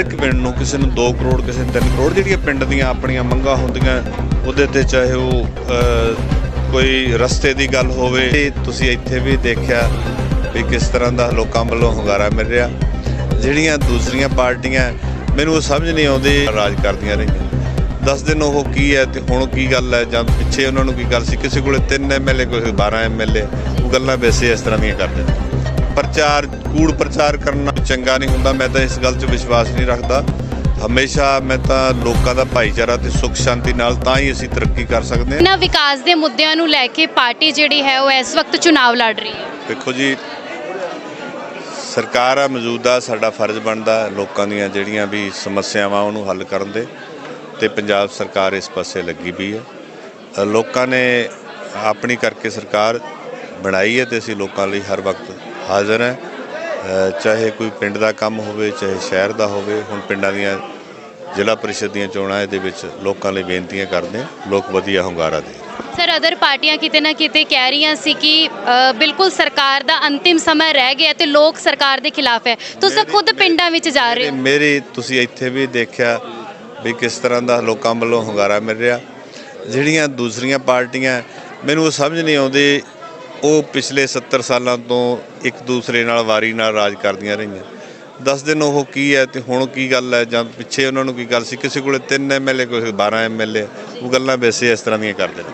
ਇੱਕ ਪਿੰਡ ਨੂੰ ਕਿਸੇ ਨੂੰ 2 ਕਰੋੜ, ਕਿਸੇ ਨੂੰ 3 ਕਰੋੜ ਜਿਹੜੀਆਂ ਪਿੰਡ ਦੀਆਂ ਆਪਣੀਆਂ ਮੰਗਾਂ ਹੁੰਦੀਆਂ, ਉਹਦੇ ਤੇ ਚਾਹੇ ਉਹ ਕੋਈ ਰਸਤੇ ਦੀ ਗੱਲ ਹੋਵੇ, ਤੇ ਤੁਸੀਂ ਇੱਥੇ ਵੀ ਦੇਖਿਆ ਵੀ ਕਿਸ ਤਰ੍ਹਾਂ ਦਾ ਲੋਕਾਂ ਵੱਲੋਂ ਹੁੰਗਾਰਾ ਮਿਲ ਰਿਹਾ। ਜਿਹੜੀਆਂ ਦੂਸਰੀਆਂ ਪਾਰਟੀਆਂ, ਮੈਨੂੰ ਉਹ ਸਮਝ ਨਹੀਂ ਆਉਂਦੀ, ਰਾਜ ਕਰਦੀਆਂ ਰਹੀਆਂ। ਦੱਸ ਦਿਨ ਉਹ ਕੀ ਹੈ ਤੇ ਹੁਣ ਕੀ ਗੱਲ ਹੈ, ਜਾਂ ਪਿੱਛੇ ਉਹਨਾਂ ਨੂੰ ਕੀ ਗੱਲ ਸੀ? ਕਿਸੇ ਕੋਲੇ 3 ਐਮਐਲਏ ਕੋਈ 12 ਐਮਐਲਏ ਉਹ ਗੱਲਾਂ ਵੈਸੇ ਇਸ ਤਰ੍ਹਾਂ ਦੀਆਂ ਕਰਦੇ ਨੇ। ਪ੍ਰਚਾਰ ਕੂੜ ਪ੍ਰਚਾਰ ਕਰਨਾ ਚੰਗਾ ਨਹੀਂ ਹੁੰਦਾ। ਮੈਂ ਤਾਂ ਇਸ ਗੱਲ 'ਚ ਵਿਸ਼ਵਾਸ ਨਹੀਂ ਰੱਖਦਾ। ਹਮੇਸ਼ਾ ਮੈਂ ਤਾਂ ਲੋਕਾਂ ਦਾ ਭਾਈਚਾਰਾ ਤੇ ਸੁੱਖ ਸ਼ਾਂਤੀ ਨਾਲ ਤਾਂ ਹੀ ਅਸੀਂ ਤਰੱਕੀ ਕਰ ਸਕਦੇ ਹਾਂ। ਇਹਨਾਂ ਵਿਕਾਸ ਦੇ ਮੁੱਦਿਆਂ ਨੂੰ ਲੈ ਕੇ ਪਾਰਟੀ ਜਿਹੜੀ ਹੈ ਉਹ ਇਸ ਵਕਤ ਚੁਣਾਵ ਲੜ ਰਹੀ ਹੈ। ਦੇਖੋ ਜੀ ਸਰਕਾਰ ਆ ਮੌਜੂਦਾ ਸਾਡਾ ਫਰਜ਼ ਬਣਦਾ ਲੋਕਾਂ ਦੀਆਂ ਜਿਹੜੀਆਂ ਵੀ ਸਮੱਸਿਆਵਾਂ ਉਹਨੂੰ ਹੱਲ ਕਰਨ ਦੇ ਤੇ ਪੰਜਾਬ ਸਰਕਾਰ ਇਸ ਪਾਸੇ ਲੱਗੀ ਵੀ ਹੈ। ਲੋਕਾਂ ਨੇ ਆਪਣੀ ਕਰਕੇ ਸਰਕਾਰ ਬਣਾਈ ਹੈ ਤੇ ਅਸੀਂ ਲੋਕਾਂ ਲਈ ਹਰ ਵਕਤ ਹਾਜ਼ਰ ਹਾਂ। ਚਾਹੇ ਕੋਈ ਪਿੰਡ ਦਾ ਕੰਮ ਹੋਵੇ ਚਾਹੇ ਸ਼ਹਿਰ ਦਾ ਹੋਵੇ ਹੁਣ ਪਿੰਡਾਂ ਦੀਆਂ ਜ਼ਿਲ੍ਹਾ ਪਰਿਸ਼ਦ ਦੀਆਂ ਚੋਣਾਂ ਇਹਦੇ ਵਿੱਚ ਲੋਕਾਂ ਲਈ ਬੇਨਤੀਆਂ ਕਰਦੇ ਲੋਕ ਵਧੀਆ ਹੁੰਗਾਰਾ ਦੇ। ਸਰ ਅਦਰ ਪਾਰਟੀਆਂ ਕਿਤੇ ਨਾ ਕਿਤੇ ਕਹਿ ਰਹੀਆਂ ਸੀ ਕਿ ਬਿਲਕੁਲ ਸਰਕਾਰ ਦਾ ਅੰਤਿਮ ਸਮਾਂ ਰਹਿ ਗਿਆ ਤੇ ਲੋਕ ਸਰਕਾਰ ਦੇ ਖਿਲਾਫ ਹੈ। ਤੁਸੀਂ ਖੁਦ ਪਿੰਡਾਂ ਵਿੱਚ ਜਾ ਰਹੇ ਹੋ। ਮੇਰੀ ਤੁਸੀਂ ਇੱਥੇ ਵੀ ਦੇਖਿਆ ਵੀ ਕਿਸ ਤਰ੍ਹਾਂ ਦਾ ਲੋਕਾਂ ਵੱਲੋਂ ਹੁੰਗਾਰਾ ਮਿਲ ਰਿਹਾ। ਜਿਹੜੀਆਂ ਦੂਸਰੀਆਂ ਪਾਰਟੀਆਂ ਮੈਨੂੰ ਉਹ ਸਮਝ ਨਹੀਂ ਆਉਂਦੀ ਉਹ ਪਿਛਲੇ 70 ਸਾਲਾਂ ਤੋਂ ਇੱਕ ਦੂਸਰੇ ਨਾਲ ਵਾਰੀ ਨਾਲ ਰਾਜ ਕਰਦੀਆਂ ਰਹੀਆਂ। ਦੱਸ ਦਿਨ ਉਹ ਕੀ ਹੈ ਤੇ ਹੁਣ ਕੀ ਗੱਲ ਹੈ ਜਾਂ ਪਿੱਛੇ ਉਹਨਾਂ ਨੂੰ ਕੀ ਗੱਲ ਸੀ? ਕਿਸੇ ਕੋਲੇ 3 ਐਮਐਲਏ ਕੋਈ 12 ਐਮਐਲਏ ਉਹ ਗੱਲਾਂ ਵੈਸੇ ਇਸ ਤਰ੍ਹਾਂ ਦੀਆਂ ਕਰਦੇ ਨੇ।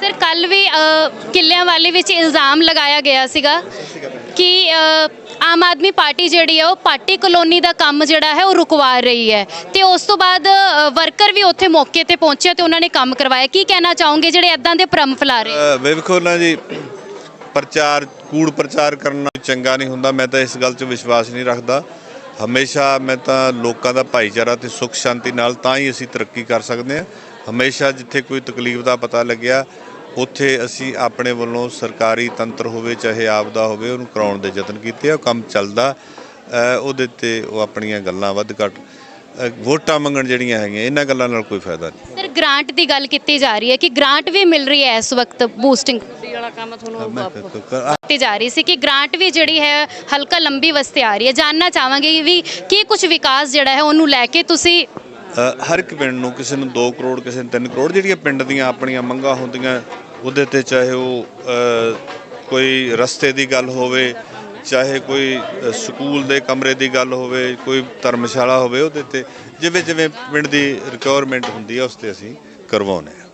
ਸਰ ਕੱਲ ਵੀ ਕਿੱਲਿਆਂ ਵਾਲੇ ਵਿੱਚ ਇਲਜ਼ਾਮ ਲਗਾਇਆ ਗਿਆ ਸੀਗਾ। ਕਿ ਆਮ ਆਦਮੀ ਪਾਰਟੀ ਜਿਹੜੀ ਹੈ ਉਹ ਪਾਰਟੀ ਕਲੋਨੀ ਦਾ ਕੰਮ ਜਿਹੜਾ ਹੈ, ਉਹ ਰੁਕਵਾ ਰਹੀ ਹੈ। ਤੇ ਉਸ ਤੋਂ ਬਾਅਦ ਵਰਕਰ ਵੀ ਉੱਥੇ ਮੌਕੇ ਤੇ ਪਹੁੰਚੇ ਤੇ ਉਹਨਾਂ ਨੇ ਕੰਮ ਕਰਵਾਇਆ। ਕੀ ਕਹਿਣਾ ਚਾਹੋਗੇ ਜਿਹੜੇ ਐਦਾਂ ਦੇ ਭਰਮ ਫੈਲਾ ਰਹੇ? ਵੇਖੋ ਨਾ ਜੀ, ਪ੍ਰਚਾਰ, ਕੂੜ ਪ੍ਰਚਾਰ ਕਰਨਾ ਚੰਗਾ ਨਹੀਂ ਹੁੰਦਾ। ਮੈਂ ਤਾਂ ਇਸ ਗੱਲ 'ਚ ਵਿਸ਼ਵਾਸ ਨਹੀਂ ਰੱਖਦਾ। ਹਮੇਸ਼ਾ ਮੈਂ ਤਾਂ ਲੋਕਾਂ ਦਾ ਭਾਈਚਾਰਾ ਤੇ ਸੁੱਖ ਸ਼ਾਂਤੀ ਨਾਲ ਤਾਂ ਹੀ ਅਸੀਂ ਤਰੱਕੀ ਕਰ ਸਕਦੇ ਹਾਂ। ਹਮੇਸ਼ਾ ਜਿੱਥੇ ਕੋਈ ਤਕਲੀਫ ਦਾ ਪਤਾ ਲੱਗਿਆ ਉੱਥੇ ਅਸੀਂ ਆਪਣੇ ਵੱਲੋਂ ਸਰਕਾਰੀ ਤੰਤਰ ਹੋਵੇ ਚਾਹੇ ਆਪ ਦਾ ਹੋਵੇ ਉਹਨੂੰ ਕਰਾਉਣ ਦੇ ਯਤਨ ਕੀਤੇ ਆ। ਕੰਮ ਚੱਲਦਾ ਉਹਦੇ ਤੇ ਉਹ ਆਪਣੀਆਂ ਗੱਲਾਂ ਵੱਧ ਘੱਟ ਵੋਟਾਂ ਮੰਗਣ ਜਿਹੜੀਆਂ ਹੈਗੀਆਂ ਇਹਨਾਂ ਗੱਲਾਂ ਨਾਲ ਕੋਈ ਫਾਇਦਾ ਨਹੀਂ। ਸਰ ਗ੍ਰਾਂਟ ਦੀ ਗੱਲ ਕੀਤੀ ਜਾ ਰਹੀ ਹੈ ਕਿ ਗ੍ਰਾਂਟ ਵੀ ਮਿਲ ਰਹੀ ਹੈ ਇਸ ਵਕਤ ਬੂਸਟਿੰਗ ਵਾਲਾ ਕੰਮ ਤੁਹਾਨੂੰ ਮੈਂ ਕੀਤੀ ਜਾ ਰਹੀ ਸੀ ਕਿ ਗ੍ਰਾਂਟ ਵੀ ਜਿਹੜੀ ਹੈ ਹਲਕਾ ਲੰਬੀ ਵਸਤੇ ਆ ਰਹੀ ਹੈ। ਜਾਨਣਾ ਚਾਹਾਂਗੇ ਵੀ ਕੀ ਕੁਝ ਵਿਕਾਸ ਜਿਹੜਾ ਹੈ ਉਹਨੂੰ ਲੈ ਕੇ ਤੁਸੀਂ ਹਰ ਇੱਕ ਪਿੰਡ ਨੂੰ ਕਿਸੇ ਨੂੰ 2 ਕਰੋੜ ਕਿਸੇ ਨੂੰ 3 ਕਰੋੜ ਜਿਹੜੀਆਂ ਪਿੰਡ ਦੀਆਂ ਆਪਣੀਆਂ ਮੰਗਾਂ ਹੁੰਦੀਆਂ ਉਹਦੇ ਤੇ ਚਾਹੇ ਉਹ ਕੋਈ ਰਸਤੇ ਦੀ ਗੱਲ ਹੋਵੇ, ਚਾਹੇ ਕੋਈ ਸਕੂਲ ਦੇ ਕਮਰੇ ਦੀ ਗੱਲ ਹੋਵੇ, ਕੋਈ ਧਰਮਸ਼ਾਲਾ ਹੋਵੇ, ਉਹਦੇ ਤੇ ਜਿਵੇਂ ਜਿਵੇਂ ਪਿੰਡ ਦੀ ਰਿਕੁਆਇਰਮੈਂਟ ਹੁੰਦੀ ਹੈ ਉਸ ਤੇ ਅਸੀਂ ਕਰਵਾਉਂਦੇ ਹਾਂ।